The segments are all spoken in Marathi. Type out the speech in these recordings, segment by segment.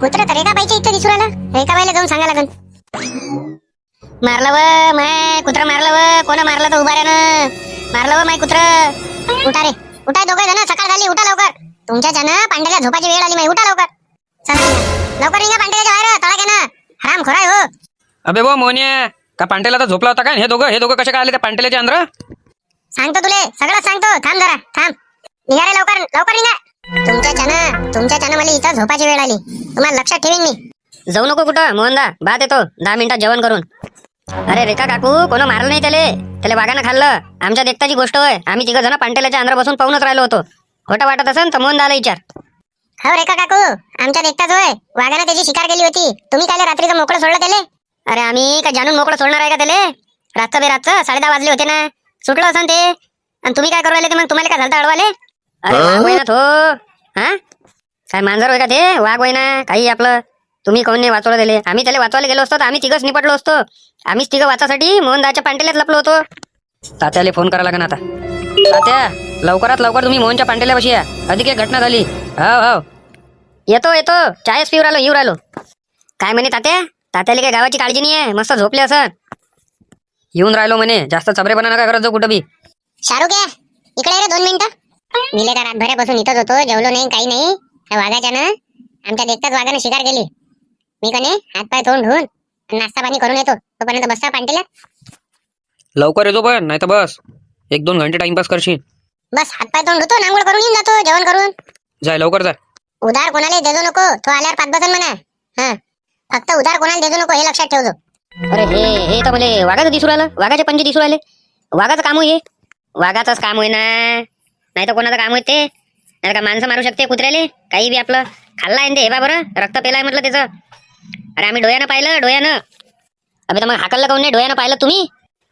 कुत्र तर रेखा इथं दिसू राहिला. रेखा बाईला जाऊन सांगा लागन. मारलं व माय कुत्र मारलं व कोण मारलं तर उभाऱ्यानं? मारलं व माय कुत्र? उठा रे. उठा दोघे जण सकाळ झाली उठा लवकर. तुमच्या जन पांड्याला झोपाची वेळ आली माय उठा लवकर. चला. लवकर निघा पांड्याच्या बाहेर तळा हराम खोराय हो. अबे बो मोन्या का पांटेला तर झोपला होता काय हे दोघं हे दोघं कसे काय आले त्या पांटेल्याच्या अंदर? सांगतो तुले सगळं सांगतो. थांब जरा थांब. निघा रे लवकर लवकर निघा. तुमच्या चना तुमच्या चना मला इथं झोपाची वेळ आली. तुम्हाला लक्षात ठेवीन मी. जाऊ नको कुठं मोहनदा. भात येतो. दहा मिनिटात जेवण करून. अरे रेखा काकू कोण मारलं नाही त्याले? त्याला वाघानं खाल्लं. आमच्या देखताची गोष्ट होय. आम्ही तिघ जण पांटेल्याच्या अंदर बसून पाहूनच राहिलो होतो. खोटं वाटत असेल तर मोहनदाला विचार. हो रेखा काकू. आमच्या देखताच होय. वाघानं त्याची शिकार केली होती. तुम्ही काय रात्रीचं मोकळं सोडलं त्याले? अरे आम्ही काय जाणून मोकळं सोडणार आहे का त्याले? रातचं बे रातचं साडे दहा वाजले होते ना. सुटलं असं ते. आणि तुम्ही काय करू राहिले ते? मग तुम्हाला काय झालं अडवाले? अरे वाघ तो हा? काय मांजर होय का ते? वाघ होय ना काही आपलं तुम्ही कोण नाही वाचवलं दिले आम्ही त्याला वाचवायला गेलो असतो तर आम्ही तिघच निपटलो असतो. आम्हीच तिघं वाचासाठी मोहनदाच्या पांटेल्यात लपलो होतो. तात्याला फोन करा लागेल आता. तात्या लवकरात लवकर तुम्ही मोहनच्या पांटेल्यापाशी या. अधिक एक घटना झाली. हो हो येतो येतो. चायच पिऊ राहिलो येऊ राहिलो. काय म्हणे तात्या? तात्याला काही गावाची काळजी नाही आहे मस्त झोपले असं. येऊन राहिलो म्हणे. जास्त चबरेपणा नका करत जाऊ कुठं बी. शाहरुख इकडे ये रे दोन मिनिटं. मिले तर रातभरापासून इथंच होतो जेवलो नाही काही नाही. त्या वाघाच्या ना आमच्या देखताच वाघानं शिकार केली. मी कने हात पाय तोंड धुवून नाश्ता पाणी करून येतो. तोपर्यंत बसता पांटेल्यात लवकर येतो पण नाही तर बस. एक दोन घंटे टाइमपास करशील. बस हात पाय तोंड धुतो नांगोळ करून येऊन जातो जेवण करून. जाय लवकर जाय. उधार कोणाला देजो नको तो आल्यावर पाच बसन म्हणा. हा. फक्त उधार कोणाला देजो नको हे लक्षात ठेवतो अरे हे हे तर मला वाघाचं दिसू राहिलं वाघाचे पंजे दिसू राहिले. वाघाचं काम होय हे. वाघाचंच काम होय ना. नाही तर कोणाचं काम होते? नाही का माणसं मारू शकते कुत्र्याले? काही बी आपलं. खाल्ला आहे ते हे बा बरं. रक्त पेलाय म्हटलं त्याचं. अरे आम्ही डोळ्यानं पाहिलं डोळ्यानं. अभि तर मग हाकललं काऊन नाही? डोळ्यानं पाहिलं तुम्ही?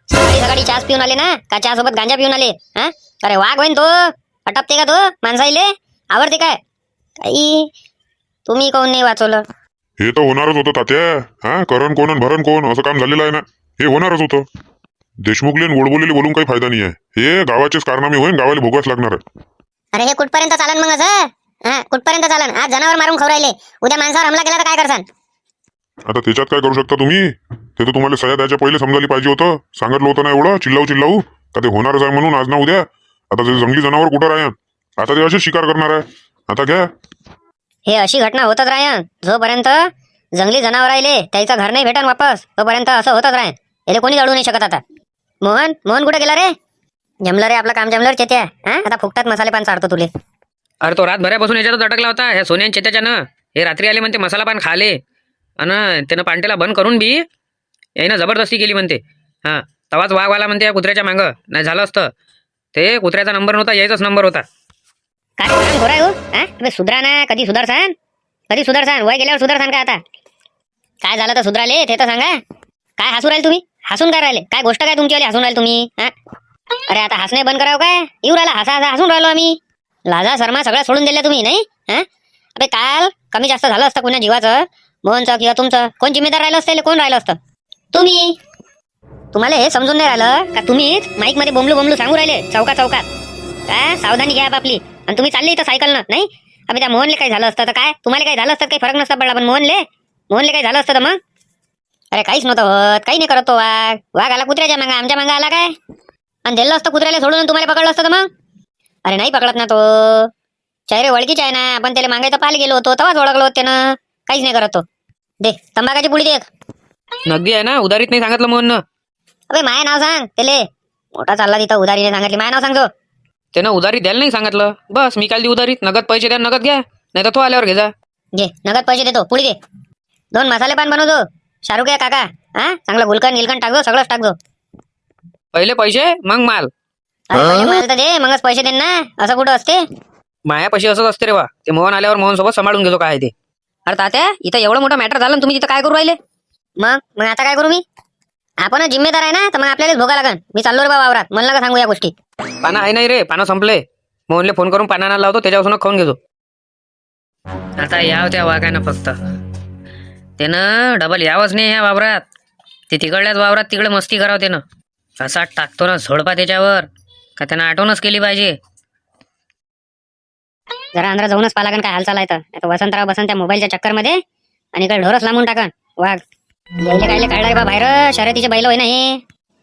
सकाळी सकाळी चहाच पिऊन आले ना? का चहा सोबत गांजा पिऊन आले? हा? अरे वाघ होईन तो. अटपते का तो? माणसाईले? आवडते काय? काही. तुम्ही काऊन नाही वाचवलं? हे तर होणारच होतं तात्या. हा? करण कोण आणि भरण कोण? असं काम झालेलं आहे ना. हे होणारच होतं. देशमुखले गोडबोलेले बोलून काही फायदा नाही आहे हे गावाचेच कारनामे होईन गावाला भोगावच लागणार आहे अरे हे कुठपर्यंत चालन मग असं? हा कुठपर्यंत चालन? आज जनावर मारून खाऊ राहिले. उद्या माणसावर हमला केला तर काय करसान? आता त्याच्यात काय करू शकता तुम्ही? ते तर तुम्हाला सह्या द्यायच्या पहिले समजायला पाहिजे होतं. सांगितलं होतं ना एवढं? चिल्लाऊ चिल्लाऊ. का ते होणारच आहे म्हणून आज ना उद्या? आता ते जंगली जनावर कुठं राहन आता ते असेच शिकार करणार आहे. आता घ्या. हे अशी घटना होतच राहन. जोपर्यंत जंगली जनावर राहिले त्याचं घर नाही भेटन वापस तोपर्यंत असं होतच राहन. याला कोणी अडू नाही शकत आता. मोहन मोहन कुठे गेला रे? जमलं रे आपलं काम जमलं चेत्या. हा? आता फुकटात मसाले पान चारतो तुले. अरे तो रातभरापासून याच्यातच अटकला होता ह्या सोन्यान चेत्याच्यानं. हे रात्री आले म्हणते मसाला पान खाले. आणि त्यानं पांटेला बंद करून बी यानं जबरदस्ती केली म्हणते. हां तवाच वाघवाला म्हणते या कुत्र्याच्या मागं. नाही झालं असतं. ते कुत्र्याचा नंबर नव्हता यायचाच नंबर होता. काय काम हो? हा? सुधरा ना कधी सुधारसान? कधी सुधारसान? वय गेल्यावर सुधारसान का आता? काय झालं तर सुधराले ते तर सांगा. काय हसू राहिले तुम्ही? हसून काय राहिले? काय गोष्ट काय तुमची हसून राहिले तुम्ही? हा? अरे आता हसणे बंद करावं काय? येऊ राहिला हसा हसा हसून राहिलो आम्ही. लाजा शर्मा सगळ्या सोडून दिल्या तुम्ही नाही? हा? अबे काल कमी जास्त झालं असतं कोणा जीवाचं? मोहनचं किंवा तुमचं? कोण जिम्मेदार राहिलं असतं कोण राहिलं असतं? तुम्ही? तुम्हाला हे समजून नाही राहिलं का तुम्हीच माईकमध्ये बोंबलू बोंबलू सांगू राहिले? चौका चौकात. काय सावधानी घ्या आपली आणि तुम्ही चालले इथं सायकलनं नाही? अबे त्या मोहनले काही झालं असतं तर काय? तुम्हाला काही झालं असतं काही फरक नसता पडला पण मोहनले? मोहनले काही झालं असतं तर मग? अरे काहीच नव्हतं होत काही नाही करत तो वाघ. वाघ आला कुत्र्याच्या मागा आमच्या मागा आला काय? आणि दिलं असतं कुत्र्याला सोडून तुम्हाला पकडलं असतं मग? अरे नाही पकडत ना तो. चेहरे ओळखीचे आहे ना आपण त्याला मागायचं पाल गेलो होतो तेव्हाच ओळखलो होतं त्यानं. काहीच नाही करत तो. दे तंबाखाची पुडी दे. नगदी आहे ना उधारीत नाही सांगितलं मोहननं अबे माय नाव सांग त्याले. मोठा चालला तिथं उधारीने सांगितली. माय नाव सांगतो त्यानं उधारी द्यायला नाही सांगितलं. बस मी काल दी उधारीत नगद पैसे द्या नगद घ्या. नाही तर तो आल्यावर घे जा. घे नगद पैसे देतो. पुढे दे. दोन मसाले पान बनवतो शाहरुख आहे काका. हा? चांगलं गुलकन गिलकन टाकतो सगळंच टाकतो पहिले पैसे मग माल. अरे पहिले मला तर दे मगच पैसे दे ना. असं कुठं असते? मायापाशी असंच असते रे वा ते मोहन आल्यावर मोहन सोबत सांभाळून घेतो काय ते. अरे तात्या इथं एवढं मोठं मॅटर झालं आणि तुम्ही तिथं काय करू राहिले? मग? मग आता काय करू मी? आपण जिम्मेदार आहे ना तर मग आपल्यालाच भोगा लागन. मी चाललो रे बा वावरात. मला नका सांगू या गोष्टी. पानं आहे नाही रे पानं संपले. मोहनले फोन करून पानाला लावतो त्याच्यापासून खाऊन घेतो. आता याव त्या वाघानं फक्त. त्यानं डबल यावंच नाही ह्या वावरात. ते तिकडल्याच वावरात तिकडे मस्ती करावं त्यानं. असा टाकतो ना झोडपा त्याच्यावर. का त्यानं आठवणच केली पाहिजे. जरा अंदर जाऊनच पाहा लागन काय हालचाल आहे तर. वसंतराव बसंत त्या मोबाईलच्या चक्करमध्ये आणि इकडे ढोरच लांबून टाकन. वाघ. यायले कायले काढला बा बाहेर. शर्यतीचे बैल होय ना हे.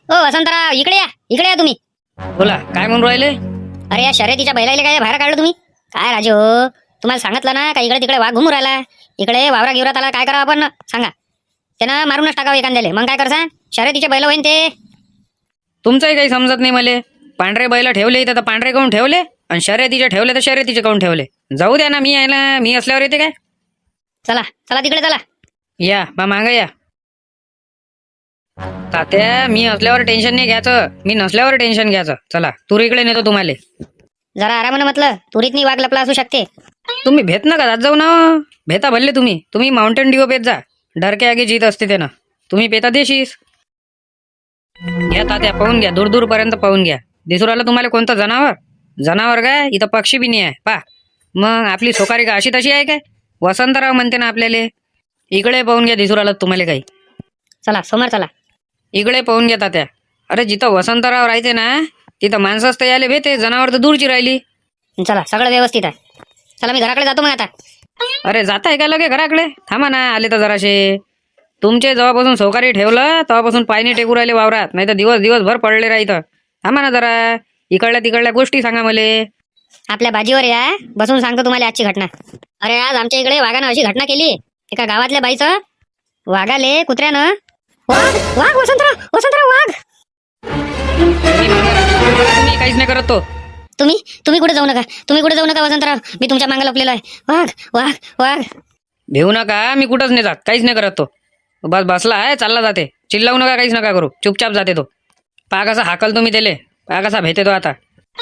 ओ वसंतराव इकडे या. इकडे या तुम्ही. बोला काय म्हणून राहिले? अरे या शर्यतीच्या बैलाले काय बाहेर काढलं तुम्ही? काय राजे हो? तुम्हाला सांगितलं ना का इकडे तिकडे वाघ घुमू राहिला? इकडे वावरा गिवरात आला काय करावं आपण? सांगा. त्यानं मारूनच टाकावं एखाद्याले. मग काय करसान शर्यतीचे बैल होईन ते. तुमचंही काही समजत नाही मले. पांढरे बैल ठेवले तर पांढरे काऊन ठेवले? आणि शर्यतीचे ठेवले तर शर्यतीचे काऊन ठेवले? जाऊ द्या ना मी आहे ना मी असल्यावर येते काय? चला चला तिकडे चला. या बा माग या. तात्या मी असल्यावर टेन्शन नाही घ्यायचं. मी नसल्यावर टेन्शन घ्यायचं. चला तूर इकडे नेतो तुम्हाला. जरा आरामानं म्हटलं. तुरीतनी वाघ लपला असू शकते. तुम्ही भेट नका जात जाऊ ना. भेता भरले तुम्ही. तुम्ही माउंटेन ड्यू पेत जा. डरके आगे जीत असते ते ना तुम्ही पेता देशीस. घ्या तात्या पाहून घ्या. दूर दूर पर्यंत पाहून घ्या. दिसू राहिलं तुम्हाला कोणतं जनावर? जनावर काय? इथं पक्षी बी नाही आहे. पा. मग आपली सोकारी का अशी तशी आहे काय? वसंतराव म्हणते ना आपल्याला इकडे पाहून घ्या दिसू राहिलं तुम्हाला काही. चला समोर चला. इकडे पाहून घ्या तात्या. अरे जिथं वसंतराव राहते ना तिथं माणसंच तर यायला भेटे जनावर तर दूरची राहिली. चला सगळं व्यवस्थित आहे. चला मी घराकडे जातो मग आता. अरे जाताय का लगे घराकडे? थांबा ना आले तर जराशे. तुमचे जेव्हापासून सौकारी ठेवलं तेव्हापासून पायने टेकू राहिले वावरात. नाही तर दिवस दिवसभर पडले राहितं. थांबा ना जरा. इकडल्या तिकडल्या गोष्टी सांगा मले. आपल्या बाजीवर या बसून सांगतो तुम्हाला आजची घटना. अरे आज आमच्या इकडे वाघानं अशी घटना केली. एका गावातल्या बाईचं. वाघाले कुत्र्यानं. वाघ वाघ वसंतराव वसंतराव वाघ! काहीच नाही करत तो. तुम्ही तुम्ही कुठे जाऊ नका? तुम्ही कुठे जाऊ नका वसंतराव? मी तुमच्या मागे लपलेलो आहे. वाघ वाघ वाघ. भेऊ नका मी कुठंच नाही जात. काहीच नाही करत तो. बस बसला आहे चालला जाते. चिल्लावू नका काहीच नका करू. चुपचाप जाते तो. पहा कसा हाकल तुम्ही त्याले. पहा कसा भेटे तो आता.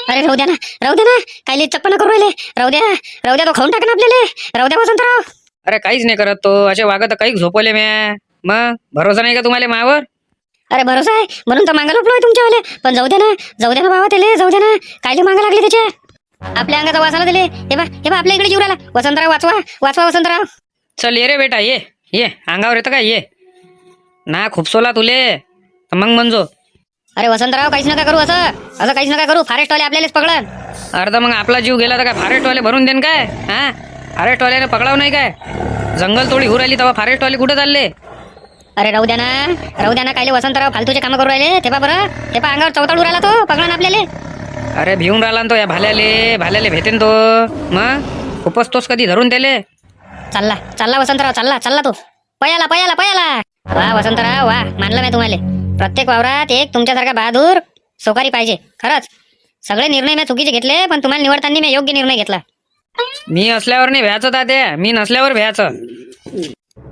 अरे राहू द्या ना राहू द्या ना. काही चप्पा करू राहिले. राहू द्या राहू द्या तो खाऊन टाका ना आपल्याला. राहू द्या वसंतराव. अरे काहीच नाही करत तो. असे वागत काही झोपवले म्या. मग भरोसा नाही का तुम्हाला मावर अरे भरोसा आहे. म्हणून तर मागा लपलोय तुमच्यावाले. पण जाऊ द्या ना. जाऊ द्या ना बाबा त्याले. जाऊ द्या ना. कायले मागा लागले त्याच्या आपल्या अंगाचा वासाला दिले. हे बा हे बा आपल्या इकडे जीव राहिला वसंतराव वाचवा. वाचवा वसंतराव. चल ये रे बेटा ये. ये. अंगावर येतं काय? ये. ना खुपसोला तुले तर मग म्हणजो. अरे वसंतराव काहीच नका करू असं. असं काहीच नका करू. फॉरेस्ट वाले आपल्यालाच पकडन. अर्धा मग आपला जीव गेला तर काय? फॉरेस्टवाले भरून देन काय? हा? फॉरेस्टवाल्याने पकडाव नाही काय? जंगल तोडी हुर आली तेव्हा फॉरेस्टवाले कुठं चालले? अरे राहू द्या ना राहू द्या ना कायले वसंतराव फालतूचे कामं करू राहिले ते पा बरं. ते पा अंगावर चौताळू राहिला तो पकडन आपल्याला. अरे भिवून राहिला ना तो या भाल्याले भाल्याले भेटेन तो. मग तोच कधी धरून त्याले. चालला चालला वसंतराव चालला चालला तो. पयाला पयाला पयाला. वा वसंतराव वा मानलं मी तुम्हाला. प्रत्येक वावरात एक तुमच्यासारखा बहादूर सोकारी पाहिजे खरंच. सगळे निर्णय मी चुकीचे घेतले पण तुम्हाला निवडताना मी योग्य निर्णय घेतला. मी असल्यावर नाही भ्याचं तात्या. मी नसल्यावर भ्याचं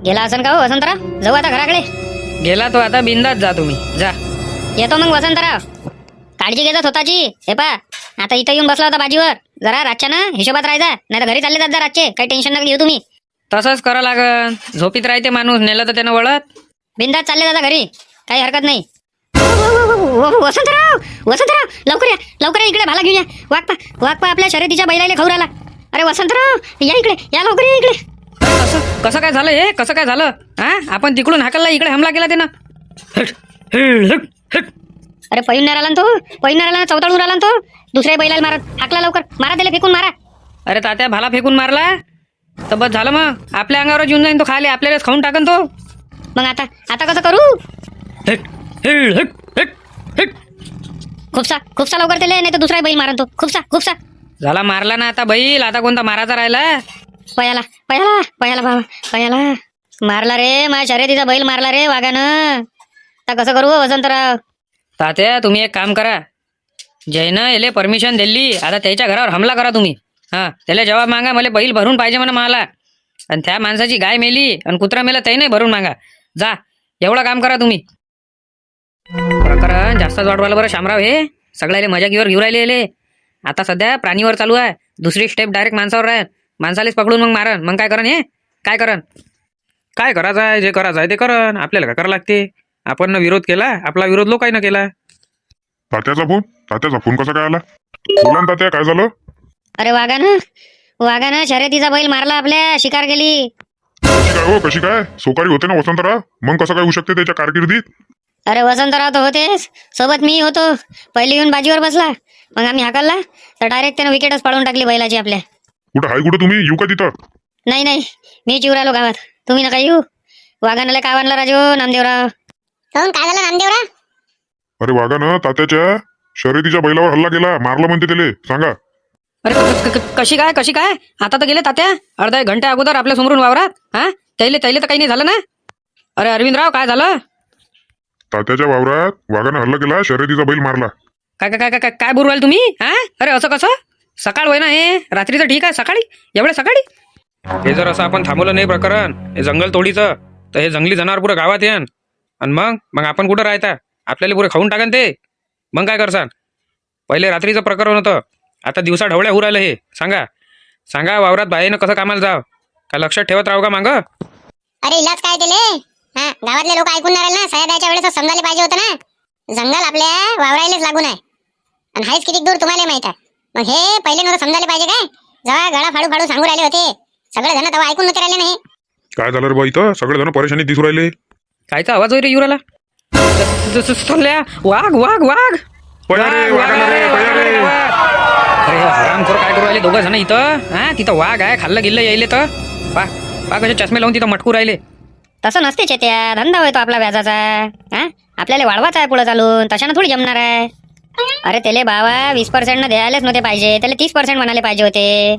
गेला असन का हो वसंतराव? जाऊ आता घराकडे. गेला तो आता बिंदात जा तुम्ही. जा. येतो मग वसंतराव. काळजी घेजा स्वतःची. हे पा आता इथं येऊन बसला होता बाजीवर. जरा रातच्या ना हिशोबात राहायचा नाही तर घरी चालले जात जा रातचे. काही टेन्शन नका घेऊ तुम्ही. तसंच करा लागन. झोपीत राहते माणूस नेलं तर त्यानं वळत. बिंदात चालले जाता घरी. काही हरकत नाही. वसंतराव वसंतराव लवकर या. लवकर या इकडे भाला घेऊन या. वाघ पा वाघ पा आपल्या शर्यतीच्या बैलाला खाऊ राहिला. अरे वसंतराव या इकडे या लवकर या इकडे. कसं कसं काय झालं हे? कसं काय झालं? हा? आपण तिकडून हाकलला इकडे हमला केला त्यानं. हट, हट, हट, हट. अरे पैन नाही राहिला ना तो? पैन नाही राहिला ना, चौताळून राहिला ना तो? दुसऱ्या बैलाला मारत हाकला लवकर. मारा त्याला फेकून मारा. अरे तात्या भाला फेकून मारला? तर बस झालं मग. आपल्या अंगावर येऊन जाईन तो खाली. आपल्यालाच खाऊन टाकन तो. मग आता आता कसं करू? हट, हट, हट, हट, हट. खूपसा खूपसा लवकर त्याला नाही तर दुसरा बैल मारन तो. खूपसा खूपसा. झाला मारला ना आता बैल. आता कोणता मारायचा राहिला? पयाला पयाला पयाला बाबा पयाला. मारला रे माझ्या शर्यतीचा बैल मारला रे वाघानं. आता कसं करू हो वसंतराव? तात्या तुम्ही एक काम करा. जयनं याले परमिशन दिली आता त्याच्या घरावर हमला करा तुम्ही. हा त्याला जवाब मागा मला बैल भरून पाहिजे म्हणा मला. आणि त्या माणसाची गाय मेली आणि कुत्रा मेला ते नाही भरून मागा. जा एवढं काम करा तुम्ही. प्रकरण जास्तच वाढवायला बरं शामराव हे. सगळ्याले मजाकीवर घेऊ राहिले आता सध्या प्राणीवर चालू आहे. दुसरी स्टेप डायरेक्ट माणसावर आहे माणसालेच पकडून मग मारन मग काय करन हे? काय करन काय करायचं आहे जे करायचं आहे ते करन आपल्याला काय करावं लागते? आपण न विरोध केला आपला विरोध लोकांना केला. तात्याचा फोन? तात्याचा फोन कसा काय आला? बोला ना तात्या काय झालं? अरे वाघानं वाघानं शर्यतीचा बैल मारला आपल्या शिकार गेली. कशी काय हो कशी काय? सोकारी होते ना वसंतराव? मग कसं काय होऊ शकते त्याच्या कारकिर्दीत? अरे वसंतराव तर होतेच. सोबत मी होतो. पहिले येऊन बाजीवर बसला. मग आम्ही हाकलला. तर डायरेक्ट त्यानं विकेटच पाडून टाकली बैलाची आपल्या. कुठं हाय कुठं तुम्ही? येऊ का तिथं? नाही नाही. मी जीव राहिलो गावात. तुम्ही नका येऊ. वाघानाला काय आणलं राजू? नामदेवराव. काहून काय झालं नामदेवराव? अरे वाघानं तात्याच्या शर्यतीच्या बैलावर हल्ला केला. मारलं म्हणते त्याले. सांगा. अरे क- क- क- कशी काय कशी काय? आता तर गेले तात्या. अर्धा एक घंट्या अगोदर आपल्या समोरून वावरात हा? त्याले त्याले तर काही नाही झालं ना? अरे अरविंदराव काय झालं? तात्याच्या वावरात वाघानं हल्ला केला शर्यतीचा बैल मारला. काय काय काय काय काय बोलू राहिले तुम्ही? हा? अरे असं कसं? सकाळ होय ना हे रात्री तर ठीक आहे सकाळी? एवढ्या सकाळी? हे जर असं आपण थांबवलं नाही प्रकरण हे जंगल तोडीचं तर हे जंगली जनावर पुरं गावात येन. आणि मग? मग आपण कुठं राहता? आपल्याला पुरे खाऊन टाकन ते. मग काय करसान? पहिले रात्रीचं प्रकरण होतं. आता दिवसा ढवळ्या होऊ राहिलं हे. सांगा. सांगा वावरात बाईनं कसं कामाला जाव? काय लक्षात ठेवत राहू का मागं? अरे इलाज काय दिले हा गावातले लोक ऐकून नाही राहिले ना? सह्या द्यायच्या वेळेस समजायला पाहिजे होतं ना? जंगल आपल्या वावरायलाच लागून आहे. आणि हायच किती दूर तुम्हाला माहीत आहे. मग हे पहिले नव्हतं समजायला पाहिजे काय? जेव्हा गळा फाडू फाडू सांगू राहिले होते. सगळे जण तेव्हा ऐकून नव्हते राहिले नाही. काय झालं रे बा इथं? सगळेजण परेशानीत दिसू राहिले. कायचा आवाज होई रे युराला सल्ल्या वाघ वाघ वाघ! पया रे, वाघ, वाघाला रे, वाघ, पया रे. वाघ. अरे हरामखोर काय करू राहिले दोघं जण इथं? हा? तिथं वाघ आहे खाल्लं गिल्लं यायले तर? पा पा कसे चष्मे लावून तिथं मटकू राहिले. तसं नसते चेत्या धंदा होय तो आपला व्याजाचा. हा? आपल्याला वाढवाचा आहे पुढे चालून तशानं थोडी जमणार आहे. अरे त्याले बाबा वीस पर्सेंट द्यायलाच नव्हते पाहिजे. त्याला तीस पर्सेंट म्हणाले पाहिजे होते.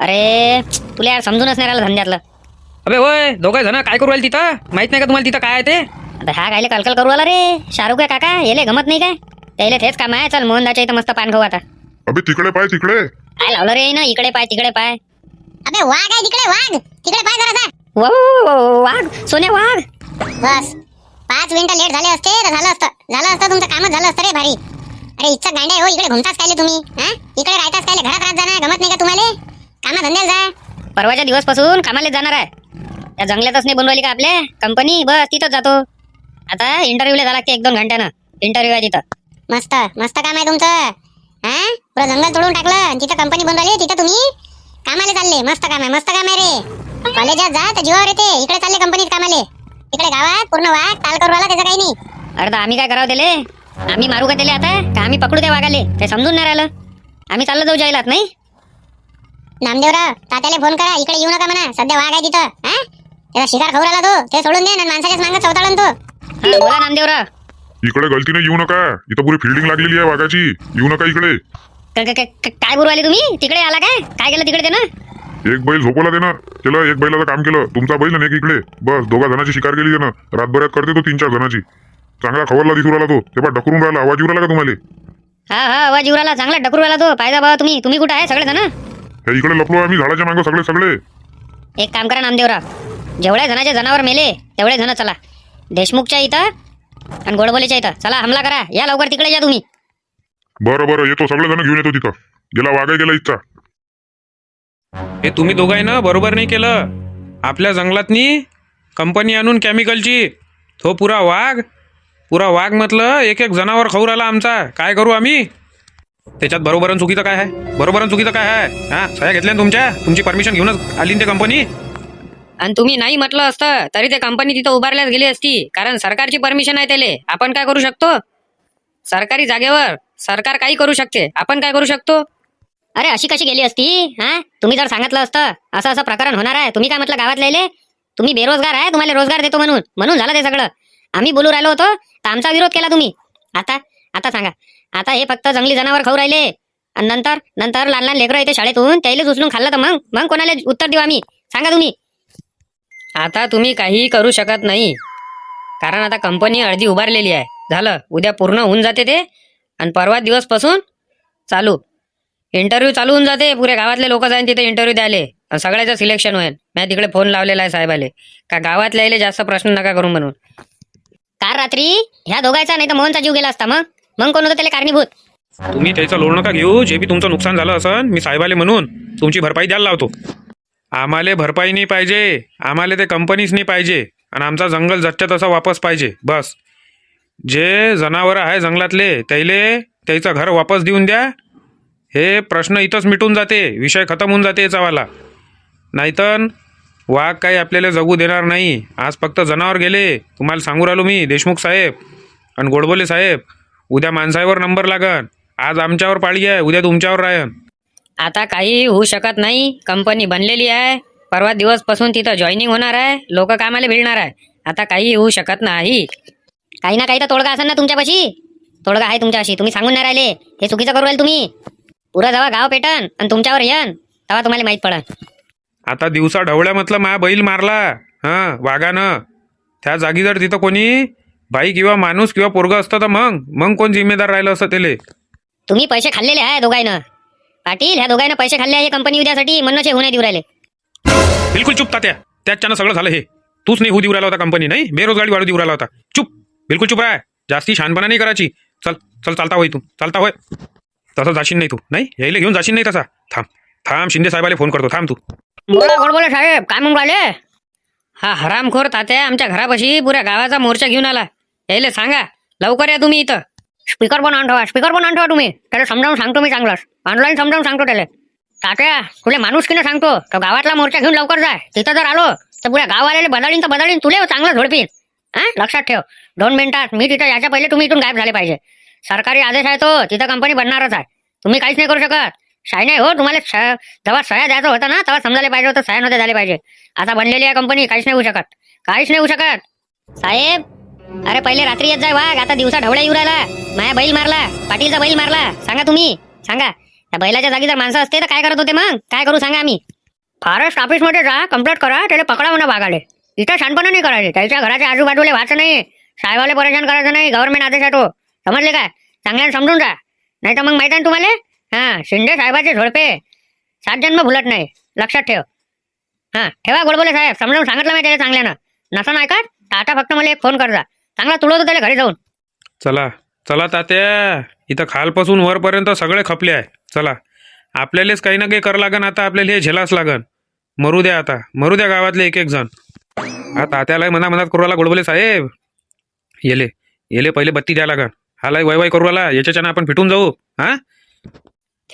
अरे तुला यार समजूनच नाही राहिलं धंद्यातलं. अबे होय दोघं जण काय करू राहिले तिथं? माहीत नाही का तुम्हाला तिथं काय आहे ते? आता हा कायले कलकल करू आला रे. शाहरुख आहे काका येले गमत नाही काय? त्याला तेच काम आहे. चल मोहनदाच्या इथं मस्त पान खाऊ आता. अबे तिकडे पाय तिकडे. काय लावलं रे ना इकडे पाय तिकडे पाय. अबे वाघ आहे तिकडे वाघ. तिकडे पाय जरासा वो वाघ सोन्या वाघ. बस. पाच मिनिटं लेट झाले असते तर झालं असतं. झालं असतं तुमचं कामच झालं असतं रे भारी. अरे इच्छा गांडे हो इकडे घुमताच कायले तुम्ही? हा? इकडे राहताच कायले? घरात राहत जाणार? गमत नाही का तुम्हाला? कामा धंद्याला जा. परवाच्या दिवसपासून कामाला जाणार आहे. त्या जंगलातच नाही बनवली का आपल्या कंपनी? बस तिथंच जातो. आता इंटरव्ह्यूला जा लागते एक दोन घंट्यानं. इंटरव्ह्यू आहे तिथं. मस्त मस्त काम आहे तुमचं. हा? पुरं जंगल तोडून टाकलं आणि तिथं कंपनी बनवली. तिथं तुम्ही कामाला चालले. मस्त काम आहे मस्त काम आहे रे. कॉलेजात जा तर जीवावर येते. इकडे चालले कंपनीत कामाले. इकडे गावात पूर्ण वाघ ताल करू आला त्याचं काही नाही. अरे तर आम्ही काय करावं त्याले? आम्ही मारू का त्याले आता? का आम्ही पकडू त्या वागाले ते समजून नाही राहिलं. आम्ही चाललं जाऊ जायलात नाही? नामदेवराव तात्याला फोन करा. इकडे येऊ नका म्हणा. सध्या वाघ आहे तिथं हा? त्याचा शिकार खाऊ राहिला तो. ते सोडून दे ना माणसाच्याच मागं चवताळून तो. हा बोला नामदेवराव. इकडे गलतीने येऊ नका. इथं पुरी फिल्डिंग लागलेली आहे वाघाची. येऊ नका इकडे. क- क- क- काय बोलू राहिले तुम्ही? तिकडे आला काय? काय केलं तिकडे ते ना एक बैल झोपवला देणार केलं एक बैलाचं काम केलं. तुमचा बैल आणि एक इकडे. बस दोघा जणांची शिकार केली त्यानं. रातभरात करते तो तीन चार जणांची. चांगला खवरला दिसू राहिला तो. ते बा ढकरून राहिला. आवाज येऊ राहिला का तुम्हाला? हा हा आवाज येऊ राहिला. चांगला डकरू राहिला तो. पाहिजे बाबा तुम्ही. तुम्ही कुठं आहे सगळे जण हे इकडे लपलो आम्ही झाडाच्या मागं सगळे सगळे. एक काम करा नामदेवराव. जेवढ्या जणाचे जनावर मेले तेवढे जण चला. देशमुखच्या इथं आणि गोडबोलीच्या इथं. चला हमला करा. या लवकर तिकडे या तुम्ही. बरं बरं. येतो. सगळे जण घेऊन येतो तिथं. गेला वाघाय गेला इच्छा हे तुम्ही दोघांना बरोबर नाही केलं. आपल्या जंगलातनी कंपनी आणून केमिकलची तो पुरा वाघ. पुरा वाघ म्हटलं एक एक जनावर खाऊ राहिला आमचा. काय करू आम्ही? त्याच्यात बरोबर आणि चुकीचं काय आहे? बरोबर आणि चुकीचं काय आहे? हा सह्या घेतल्या ना तुमच्या? तुमची परमिशन घेऊनच आली ना ते कंपनी आणि तुम्ही नाही म्हटलं असतं तरी ते कंपनी तिथं उभारल्यास गेली असती. कारण सरकारची परमिशन आहे त्याले. आपण काय करू शकतो? सरकारी जागेवर सरकार काही करू शकते. आपण काय करू शकतो? अरे अशी कशी गेली असती? हा? तुम्ही जर सांगितलं असतं असं असं प्रकरण होणार आहे. तुम्ही काय म्हटलं गावात लिहिले तुम्ही बेरोजगार आहे तुम्हाला रोजगार देतो म्हणून. म्हणून झालं ते सगळं. आम्ही बोलू राहिलो होतो तर आमचा विरोध केला तुम्ही. आता आता सांगा. आता हे फक्त जंगली जनावर खाऊ राहिले. आणि नंतर नंतर लहान लहान लेकरं येते शाळेतून त्याला उचलून खाल्लं तर मग मग कोणाला उत्तर देऊ आम्ही? सांगा तुम्ही. आता तुम्ही काही करू शकत नाही. कारण आता कंपनी अर्धी उभारलेली आहे. झालं. उद्या पूर्ण होऊन जाते ते. आणि परवा दिवसपासून चालू. इंटरव्ह्यू चालू होऊन जाते. पुऱ्या गावातले लोक जाईन तिथे इंटरव्ह्यू द्यायले. सगळ्याचं सिलेक्शन होईल. मी तिकडे फोन लावलेला आहे साहेबाले. का गावातल्या जास्त प्रश्न नका करू म्हणून. काल रात्री? ह्या दोघांचा नाही तर मोहनचा जीव गेला असता मग? मग कोण होतं त्याला कारणीभूत? तुम्ही त्याचा लोड नका घेऊ जे बी तुमचं नुकसान झालं असन मी साहेबाले म्हणून तुमची भरपाई द्यायला लावतो. आम्हाला भरपाई नाही पाहिजे आम्हाला ते कंपनीच नाही पाहिजे आणि आमचा जंगल जच्च्या तसा वापस पाहिजे बस. जे जनावरं आहे जंगलातले त्याले त्याचं घर वापस देऊन द्या. हे प्रश्न इथंच मिटून जाते विषय खतम होऊन जाते याचावाला नाहीतर वाघ काही आपल्याला जगू देणार नाही. आज फक्त जनावर गेले. तुम्हाला सांगू राहिलो मी देशमुख साहेब आणि गोडबोले साहेब उद्या माणसावर नंबर लागन. आज आमच्यावर पाळी आहे उद्या तुमच्यावर राहन आता काही होऊ शकत नाही. कंपनी बनलेली आहे. परवा दिवसपासून तिथं जॉईनिंग होणार आहे. लोक कामाला भिडणार आहे. आता काही होऊ शकत नाही. काही ना काही तर तोडगा असेल ना तुमच्यापाशी. तोडगा आहे तुमच्यापाशी. तुम्ही सांगून नाही राहिले. हे चुकीचं करू राहिले तुम्ही. पुरं जेव्हा गाव पेटन आणि तुमच्यावर येन. तेव्हा तुम्हाला माहीत पडन. आता दिवसा ढवळ्यामधलं मा बैल मारला. हा वाघानं. त्या जागी जर तिथं कोणी? बाई किंवा माणूस किंवा पोरग असतं तर मग? मग कोण जिम्मेदार राहिलं असतं त्याले? तुम्ही पैसे खाल्लेले आहे दोघांनं पाटील ह्या दोघांना पैसे खाल्ले आहे कंपनी उद्यासाठी म्हणून होऊ नाही देऊ राहिले. बिलकुल चुप तात्या. त्याच्यानं सगळं झालं हे. तूच नाही होऊ देऊ राहिला होता कंपनी नाही? बेरोजगारी वाढू देऊ राहिला होता. चुप. बिलकुल चुप राह. जास्ती शहाणपणा नाही करायची. चल चल चालता होय तू. चालता होय. तसं जाशील नाही तू. नाही? यायला घेऊन जाशील नाही तसा. थांब. थांब शिंदे साहेबाला फोन करतो. थांब तू. बोला गोड बोला साहेब. काय म्हणून राहिले? हा हरामखोर तात्या आमच्या घरापाशी पुऱ्या गावाचा मोर्चा घेऊन आला. यायले सांगा. लवकर या तुम्ही इथं. स्पीकर पण आण ठेवा स्पीकर पण आण ठेवा तुम्ही. त्याला समजावून सांगतो मी चांगलाच. ऑनलाईन समजावून सांगतो त्याला. तात्या तुला माणूस की सांगतो? तो गावातला मोर्चा घेऊन लवकर जाय तिथं जर आलो तर पुऱ्या गाववाल्याला बदलीन तर बदलीन. तुले चांगलं झोडपीन. हा? लक्षात ठेव. दोन मिनिटात मी तिथं याच्या पहिले तुम्ही इथून गायब झाले पाहिजे. सरकारी आदेश आहे तो. तिथं कंपनी बनणारच आहे. तुम्ही काहीच नाही करू शकत. शाही नाही हो तुम्हाला जेव्हा सह्या द्यायचं होतं ना तेव्हा समजायला पाहिजे होतं सह्या नव्हत्या झाले पाहिजे. आता बनलेली आहे कंपनी काहीच नाही होऊ शकत. काहीच नाही होऊ शकत. साहेब अरे पहिले रात्री येत जाय वाघ आता दिवसा ढवळ्या येऊ राहिला. माया बैल मारला पाटीलचा बैल मारला. सांगा तुम्ही सांगा. त्या बैलाच्या जागी जर माणसं असते तर काय करत होते मग? काय करू सांगा आम्ही? फॉरेस्ट ऑफिसमध्ये जा कंप्लेंट करा त्याला पकडा म्हणा बागाले इथं शानपणा नाही करायचे त्याच्या घराच्या आजूबाजूला व्हायचं नाही. साहेबाला परेशान करायचं नाही गव्हर्नमेंट आदेश आहे तो. समजले काय? चांगल्याने समजून जा. नाही तर मग माहिती आहे तुम्हाला? हा शिंदे साहेबाचे झोडपे. सात जन्म भुलत नाही. लक्षात ठेव. हा ठेवा गोडबोले साहेब. समजावून सांगितलं मी त्याला चांगल्यानं? नसा नाही का आता फक्त मला एक फोन करजा चांगला तुळवतो त्याला घरी जाऊन. चला. चला तात्या. इथं खालपासून वरपर्यंत सगळे खपले आहे. चला. आपल्यालाच काही ना काही कर लागन आता. आपल्याला हे झेलाच लागन. मरू द्या आता. मरू द्या गावातले एक एक जण. हा तात्याला मना मनात करू आला गोडबोले साहेब. येले. येले पहिले बत्ती द्या लागन. हालाय वय वय करू आला याच्याच्यानं आपण फिटून जाऊ. हा?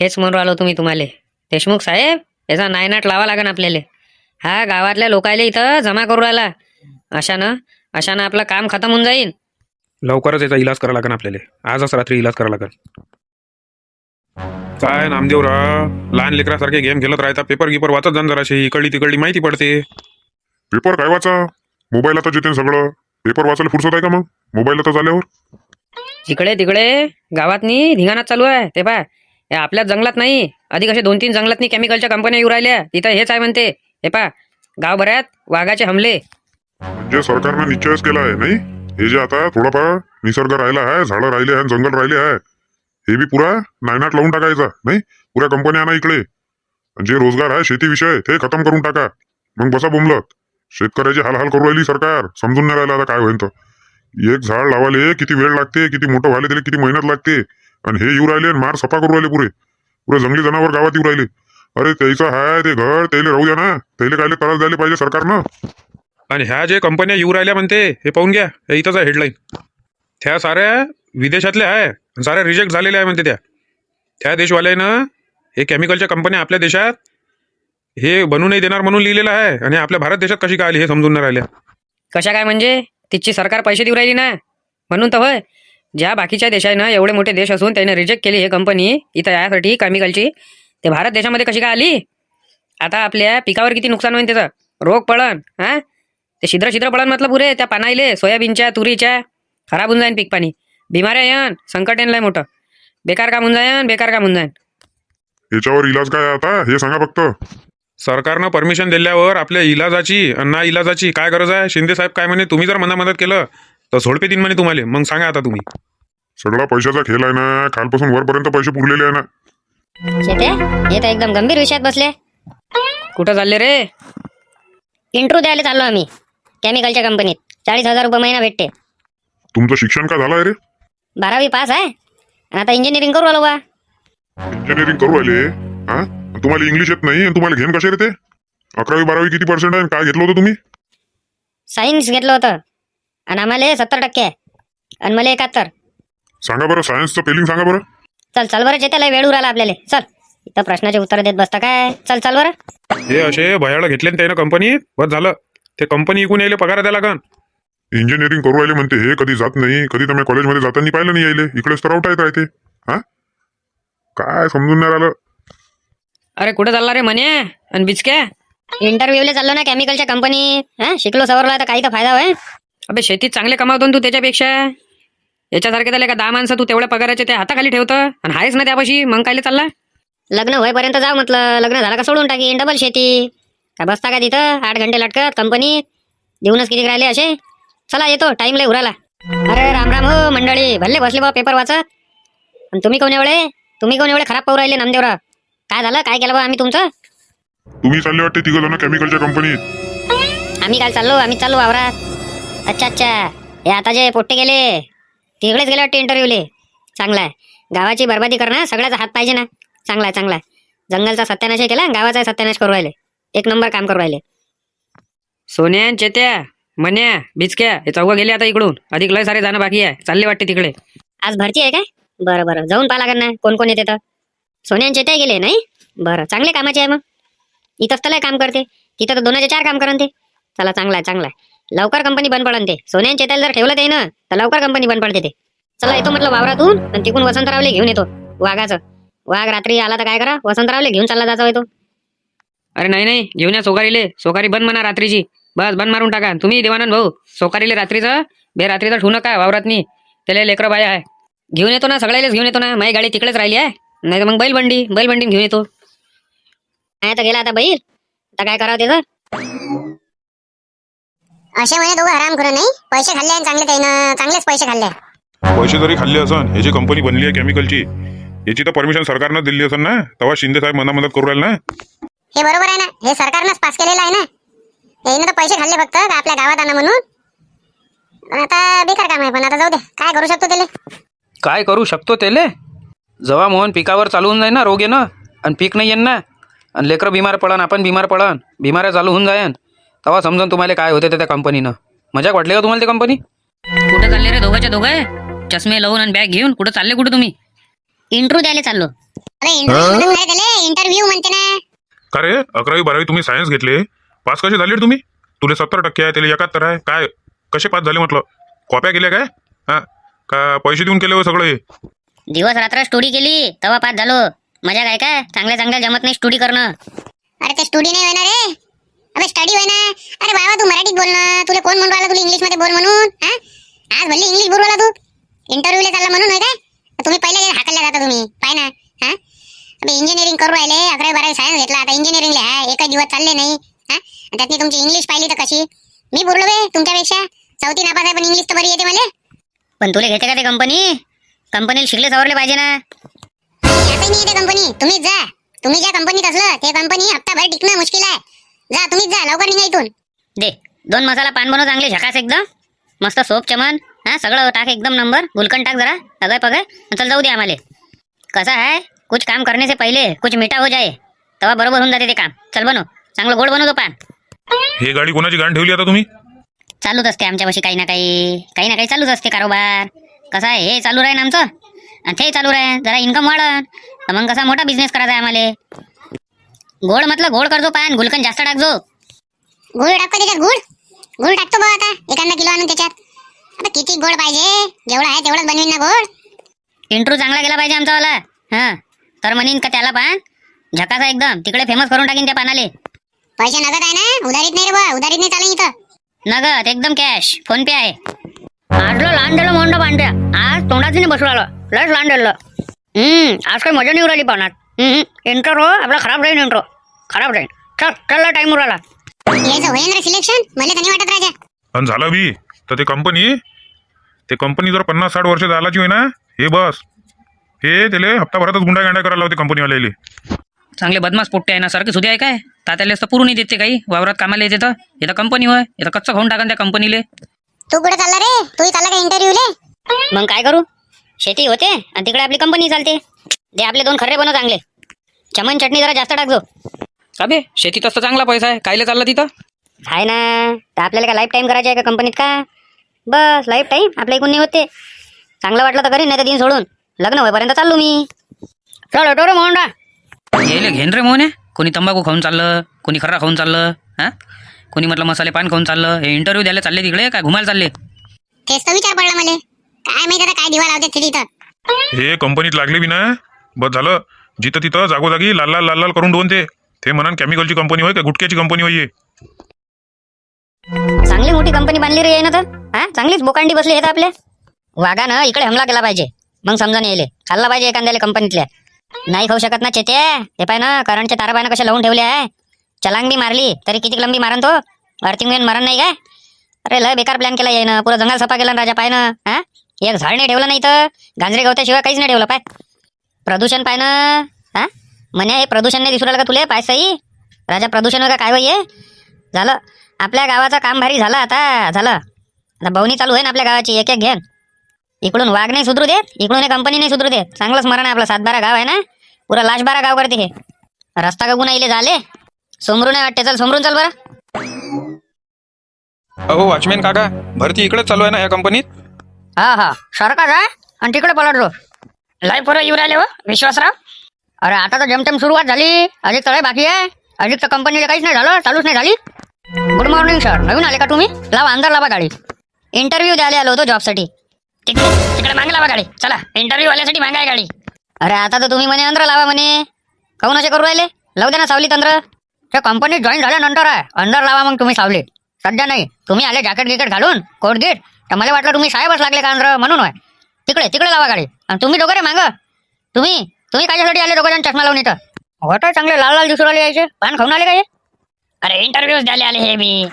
तेच म्हणून राहिलो तुम्ही तुम्हाला. देशमुख साहेब याचा नायनाट लावा लागन आपल्याला. हा गावातल्या लोकायले इथं जमा करू राहिला. अशानं अशानं आपलं काम खतम होऊन जाईल लवकरच याचा इलाज करा लागन आपल्याला. आजच रात्री इलाज करा लागन. काय नामदेवराव लहान लेकरासारखे गेम खेळत राहता पेपर गिपर वाचत जाण जराशी. इकडली तिकडली माहिती पडते. पेपर काय वाचा? मोबाईल आता जिथे सगळं. पेपर वाचायला फुरसत आहे का मग? मोबाईल आता झाल्यावर? इकडे तिकडे गावातनी धिंगाणा चालू आहे. ते पा आपल्या जंगलात नाही. अधिक असे दोन तीन जंगलात केमिकलच्या कंपन्या येऊ राहिल्या. तिथं हेच आहे म्हणते. हे पा गावभरात वाघाचे हमले. म्हणजे सरकारनं निश्चयच केला आहे नाही? हे जे आता थोडाफार निसर्ग राहिला आहे झाडं राहिले आहे जंगल राहिले आहे हे बी पुरा नायनाट लावून टाकायचा नाही? पुऱ्या कंपन्या आणा इकडे. जे रोजगार आहे शेती विषय ते खतम करून टाका. मग बसा बोमलत शेतकऱ्याची हाल हाल करू राहिली सरकार. समजून नाही राहिलं आता काय होईल तर. एक झाड लावायला किती वेळ लागते किती मोठं व्हायला त्याला किती मेहनत लागते. आणि हे येऊ राहिले आणि मार सफा करू राहिले पुरे. पुरे जंगली जनावर गावात येऊ राहिले. अरे त्याचं हाय ते घर त्याला राहू द्या ना. त्याला कायले त्रास द्यायला पाहिजे सरकारनं. आणि ह्या जे कंपन्या येऊ राहिल्या म्हणते हे पाहून घ्या. हे इथंच आहे हेडलाईन त्या साऱ्या विदेशातल्या आहे. आणि साऱ्या रिजेक्ट झालेल्या आहे म्हणते त्या. त्या देशवाल्यानं हे केमिकलच्या कंपन्या आपल्या देशात हे बनवू नाही देणार म्हणून लिहिलेलं आहे. आणि आपल्या भारत देशात कशी काय आली हे समजून नाही राहिल्या. कशा काय म्हणजे? तिची सरकार पैसे देऊ राहिली ना. म्हणून तर होय. ज्या बाकीच्या देशानं एवढे मोठे देश असून त्याने रिजेक्ट केली हे कंपनी इथं यासाठी केमिकलची ते भारत देशामध्ये कशी काय आली? आता आपल्या पिकावर किती नुकसान होईल त्याचं? रोग पडन हा? ते छिद्र छिद्र पडन म्हटलं पुरे त्या पानाईले सोयाबीनच्या तुरीच्या. खराब होऊन जाईन पीक पाणी. बिमाऱ्या येन संकट येणलंय मोठं. बेकार काम होऊन जाईन बेकार काम होऊन जाईन. याच्यावर इलाज काय आता? हे सांगा फक्त. सरकारनं परमिशन दिल्यावर आपल्या इलाजाची आणि ना इलाजाची काय गरज आहे? शिंदे साहेब काय म्हणे? तुम्ही जर मना मदत केलं तर सोडपे दिन म्हणे तुम्हाला. मग सांगा आता तुम्ही. सगळा पैशाचा खेळ आहे ना. खालपासून वरपर्यंत पैसे पुरलेले आहे ना. शेते हे तर एकदम गंभीर विषयात बसले. कुठं चालले रे? इंट्रो द्यायला चाललो आम्ही केमिकलच्या कंपनीत चाळीस हजार रुपये महिना भेटते. तुमचं शिक्षण काय झालं आहे रे? बारावी पास आहे. आणि आता इंजिनिअरिंग करू आलो बा. इंजिनिअरिंग करू राहिले? हा तुम्हाला इंग्लिश येत नाही आणि तुम्हाला घेण कसे रे ते? अकरावी बारावी किती पर्सेंट आहे आणि काय घेतलं होतं तुम्ही? सायन्स घेतलं होतं. आणि आम्हाला सत्तर टक्के. आणि मला एकाहत्तर सांगा बरं सायन्सचं पेलिंग सांगा बरं. चल चल बरं चेत्याला वेळ उराला आपल्याला. चल इथं प्रश्नाचे उत्तर देत बसता काय? चल चल बरं. हे असे भयाला घेतले ना त्यानं कंपनीत बस झालं. ते कंपनी इकून यायले पगार द्या लागन. इंजिनिअरिंग करू राहिले म्हणते हे कधी जात नाही कधी तुम्ही कॉलेजमध्ये जाताना पाहिलं नाही यायले. इकडेच तर आउट येत राहते हा? काय समजून नाही राहिलं. अरे कुठं चालला रे म्हणे आणि बिचक्या? इंटरव्ह्यूला चाललो ना केमिकलच्या कंपनीत हा शिकलो सवरलो तर काही तर फायदा होय. अबे शेतीत चांगले कमावतो ना तू त्याच्यापेक्षा. याच्यासारखे झाले का दहा माणसं तू तेवढ्या पगाराचे ते हाताखाली ठेवतं. आणि आहेस ना त्यापाशी मग कायले चालला? लग्न होईपर्यंत जाऊ म्हटलं. लग्न झालं का सोडून टाकी डबल शेती. काय बसता का तिथं? आठ घंटे लटकत कंपनीत देऊनच किती राहिले असे? चला येतो टाइम लय उराला. अरे राम राम हो मंडळी. भल्ले बसले बा पेपर वाचत. आणि तुम्ही कोण एवढे? तुम्ही कोण एवढे खराब पाहू राहिले नामदेवराव? काय झालं? काय केलं बा आम्ही तुमचं? तुम्ही चालले वाटते तिघ जण केमिकलच्या कंपनीत आम्ही काय चाललो आम्ही चाललो वावरात. अच्छा अच्छा. हे आता जे पोट्टे गेले तिकडेच गेले वाटते इंटरव्ह्यूले चांगला आहे. गावाची बरबादी करणं सगळ्याचा हात पाहिजे ना. चांगला आहे चांगला आहे. जंगलचा सत्यानाश केला गावाचा सत्यानाश करू राहिले. एक नंबर काम करू राहिले. सोन्या चेत्या मन्या बिचक्या हे चौघं गेले आता इकडून. अधिक लय सारे जाणं बाकी आहे. चालले वाटते तिकडे. आज भरती आहे काय? बरं बरं. जाऊन पाहा लागेल ना कोण कोण येते तर. सोन्यांचे ते गेले नाही? बरं. चांगले कामाचे आहे मग. इथंच तर लय काम करते. तिथं तर दोनाचे चार काम करन ते चला चांगला आहे चांगला आहे. लवकर कंपनी बंद पडन ते. सोन्यांचे त्याला जर ठेवलं ते ना तर लवकर कंपनी बंद पडते ते. चला येतो म्हटलं वावरातून आणि तिकून वसंतरावले घेऊन येतो वाघाचं. वाघ रात्री आला तर काय करा वसंतरावले घेऊन चालला जायचा येतो. अरे नाही नाही घेऊन या सोकारीले सोकारी बंद म्हणा रात्रीची. बस बंद मारून टाका. तुम्ही देवानंद भाऊ सोकारीले रात्रीचं बे रात्रीचं ठेवू नका वावरातनी. त्याला लेकरं बाय आहे. घेऊन येतो ना सगळ्यालेच घेऊन येतो ना. माझी गाडी तिकडेच राहिली आहे. नाही तर मग बैलबंडी बैलबंडी घेऊन येतो. नाही तर गेला आता बैल. आता काय करावं त्याचं असे म्हणे दोघं आराम करू नाही? पैसे खाल्ले आणि चांगले त्यानं चांगलेच पैसे खाल्ले. पैसे जरी खाल्ले असन हे जी कंपनी बनली आहे केमिकलची याची तर परमिशन सरकारनं दिली असेल ना? तेव्हा शिंदे साहेब मना मदत करू राहिले ना? हे बरोबर आहे ना? हे सरकारनंच पास केलेलं आहे ना? यानं तर पैसे खाल्ले फक्त का आपल्या गावात आणा म्हणून. पण आता बेकार काम आहे पण आता जाऊ दे. काय करू शकतो त्याला? काय करू शकतो त्याले? जेव्हा मोहन पिकावर चालवून जाईन ना रोग येणं आणि पीक नाही येईन ना? आणि लेकरं बिमार पडन आपण बिमार पडन बिमाऱ्या चालू होऊन जाईन तेव्हा समजून तुम्हाला काय होते ते त्या कंपनीनं मजाक वाटली का तुम्हाला ती कंपनी कुठं चालले रे दोघांच्या दोघं? चष्मे लावून आणि बॅग घेऊन कुठं चालले कुठं तुम्ही? इंट्रू द्यायला चाललो. अरे इंटरव्ह्यू म्हणत नाही इंटरव्ह्यू म्हणते ना. का रे? अकरावी बारावी तुम्ही सायन्स घेतले. पास कसे झाले रे तुम्ही? तुले सत्तर टक्के आहे त्याला एकाहत्तर आहे. काय? कसे पास झाले म्हटलं? कॉप्या केल्या काय? हा? का पैसे देऊन केले हो सगळे? दिवस रात्र स्टोरी केली तेव्हा पास झालो. मजा काय काय चांगल्या चांगल्या जमत नाही स्टोरी करणं. अरे ते स्टडी नाही होणार रे. अबे स्टडी होय ना? अरे बाबा तू मराठीत बोल ना. तुला कोण म्हणून राहिला? तुला इंग्लिशमध्ये बोल म्हणून हा? आज भल्ली इंग्लिश बोलवला तू. इंटरव्ह्यूला चालला म्हणून होय काय? तुम्ही पहिले हाकलल्या जाता तुम्ही. पाय ना हा? अबे इंजिनिअरिंग करू राहिले. अकरावी बारावी सायन्स घेतला. आता इंजिनिअरिंगला आहे. एका दिवस चालले नाही हा? त्यातनी तुमची इंग्लिश पाहिली तर कशी? मी बोललो बे तुमच्यापेक्षा. चौथी नापास आहे पण इंग्लिश तर बरी येते मला. पण तुला घेते का ते कंपनी कंपनीला शिकले सवरले पाहिजे ना. यातही नाही येते कंपनी तुम्हीच जा. तुम्ही ज्या कंपनीत असलं ते कंपनी हप्ताभर टिकणं मुश्किल आहे. जा तुम्हीच जा लवकर निघा इथून. दे दोन मसाला पान बनव चांगले झकास एकदम. मस्त सोप चमन हा सगळं टाक एकदम नंबर गुलकंद टाक जरा अगय पगय चल जाऊ दे आम्हाला. कसं आहे? कुछ काम करने से पहिले कुछ मीठा हो जाए तेव्हा बरोबर होऊन जाते ते काम. चल बनव. चांगलं गोड बनवतो पान. हे गाडी कोणाची गाण ठेवली आता तुम्ही? चालूच असते आमच्यापाशी काही ना काही. काही ना काही चालूच असते कारोबार. कसं आहे? हे चालू राहीन आमचं. आणि ते चालू राहीन. जरा इन्कम वाढन. तर मग कसा मोठा बिझनेस करायचा आहे आम्हाला. गोड म्हटलं गोड करजो पान गुलकंद जास्त टाकजो. गुळ टाकतो त्याच्यात गुळ गुळ टाकतो बघ आता. एखादा किलो आणून त्याच्यात. आता किती गोड पाहिजे? जेवढं आहे तेवढंच बनवीन ना गोड इंट्रो चांगला गेला पाहिजे आमचावाला हा. तर म्हणीन का त्याला पान झकासा एकदम. तिकडे फेमस करून टाकीन त्या पानाले. पैसे नगद आहे ना? उधारीत नाही रे बा उधारीत नाही चालेल इथं. नगद. एकदम कॅश फोन पे आहे. आजलं लहान दिलं मोंड पांढऱ्या आज तोंडाच नाही बसू आलं लस लहान दिलं हम्म. आज काही मजा नाही उराली हम्म इंट्रो आपला खराब राहील इंट्रो खराब राहील चल चल टाइम उराला रे सिलेक्शन मला तर नाही वाटत राजा. आणि झालं बी. तर ते कंपनी ते कंपनी जर पन्नास साठ वर्ष झालाची होय ना हे बस. हे त्याले हप्ताभरातच गुंडा गांडा करायला होते कंपनीवाल्याले चांगले बदमाश पोट्टे आहे ना सारखे सुद्धा आहे काय? तात्याला तर पुरून देते काही. वावरात कामाला येते तर. हे तर कंपनी होय. हे तर कच्चं खाऊन टाका त्या कंपनीले तू कुठे चालला रे? तूही चालला का इंटरव्ह्यूले मग काय करू? शेती होते आणि तिकडे आपली कंपनी चालते. दे आपले दोन खर्रे बनव चांगले. चमन चटणी जरा जास्त टाकजो अबे शेतीत असतं चांगला पैसा आहे. कायले चालला तिथं? आहे ना. तर आपल्याला काय लाईफ टाईम करायचे आहे का कंपनीत का? बस लाईफ टाईम आपल्या इकडून नाही होते चांगलं वाटलं तर करीन नाही तर दिन सोडून. लग्न होईपर्यंत चाललो मी. चल ऑटो रे. मोहनडा यायले घेन रे मोहने. कोणी तंबाखू खाऊन चाललं कोणी खर्रा खाऊन चाललं हा? कोणी म्हटलं मसाले पान खाऊन चाललं. हे इंटरव्ह्यू द्यायला चालले तिकडे काय घुमायला चालले? तेच तर विचार पडला मला. काय माहिती आता काय दिवा लावते ते तिथं. हे कंपनीत लागले बी ना. बस झालं. जिथं तिथं जागोजागी लाल लाल लाल लाल करून दोन ते. ते म्हणा केमिकलची कंपनी होय का गुटक्याची कंपनी होई चांगली मोठी कंपनी बांधली रे ना तर. हा? चांगलीच बोकांडी बसली आहेत आपल्या. वाघानं इकडे हमला केला पाहिजे. मग समजा येईल खाल्ला पाहिजे एखाद्याला कंपनीतल्या नाही खाऊ शकत ना चेते ते पाय ना करंटच्या तारा पाय ना कशा लावून ठेवले आहे. चलांग बी मारली तरी किती लंबी मारन तो? अर्थिंग वेन मारन नाही काय अरे लय बेकार प्लॅन केला येईन पुरा जंगल सफा केला ना राजा पाय ना हा? एक झाड नाही ठेवलं नाही तर. गांजरे गवत्याशिवाय काहीच नाही ठेवलं पाय. प्रदूषण पाय ना. हा? म्हणे हे प्रदूषण नाही दिसू राहिलं का तुले? पाय सई. राजा प्रदूषण का? काय हे? झालं. आपल्या गावाचं काम भारी झालं आता. झालं. आता बवणी चालू आहे ना आपल्या गावाची. एक एक घेन. इकडून वाघ नाही सुधरू देत इकडून कंपनी नाही सुधरू देत. चांगलंच मरण आहे आपलं. सातबारा गाव आहे ना? पुरा लाशबारा गाव करते हे. रस्ता का गुन्हा इले झाले? सोमरून नाही वाटते. चल सोमरून चल बरं. अहो वॉचमॅन काका भरती इकडेच चालू आहे ना या कंपनीत? हा हा. सरकार आहे आणि तिकडे पलटलो. लय पोरं येऊ राहिले हो विश्वासराव. अरे आता तर जमटम सुरुवात झाली. अधिक तळे बाकी आहे. अधिक तर कंपनीला काहीच नाही झालं चालूच नाही झाली. गुड मॉर्निंग सर नवीन आले का तुम्ही? लावा अंदर लावा गाडी. इंटरव्ह्यू द्यायला आलो होतो जॉबसाठी तिकडे तिकडे मागे लावा गाडी. चला इंटरव्ह्यू आल्यासाठी मागाय गाडी. अरे आता तर तुम्ही म्हणे अंदर लावा म्हणे. काहून असे करू राहिले? लावू द्या ना सावली तंत्र त्या कंपनीत जॉईन झाल्यानंतर आहे. अंदर लावा मग तुम्ही सावली सध्या नाही. तुम्ही आले जॅकेट गिकेट घालून कोट गीट तर मला वाटलं तुम्ही साहेबच लागले का अंदर? म्हणून आहे तिकडे तिकडे लावा गाडी आणि तुम्ही दोघं रे माग. तुम्ही तुम्ही कशासाठी आले दोघं जण चष्मा लावून इथं. होतं चांगले लाल लाल दिसून आले यायचे. पान खाऊन आले काय अरे इंटरव्ह्यूज द्यायला आले हे मी.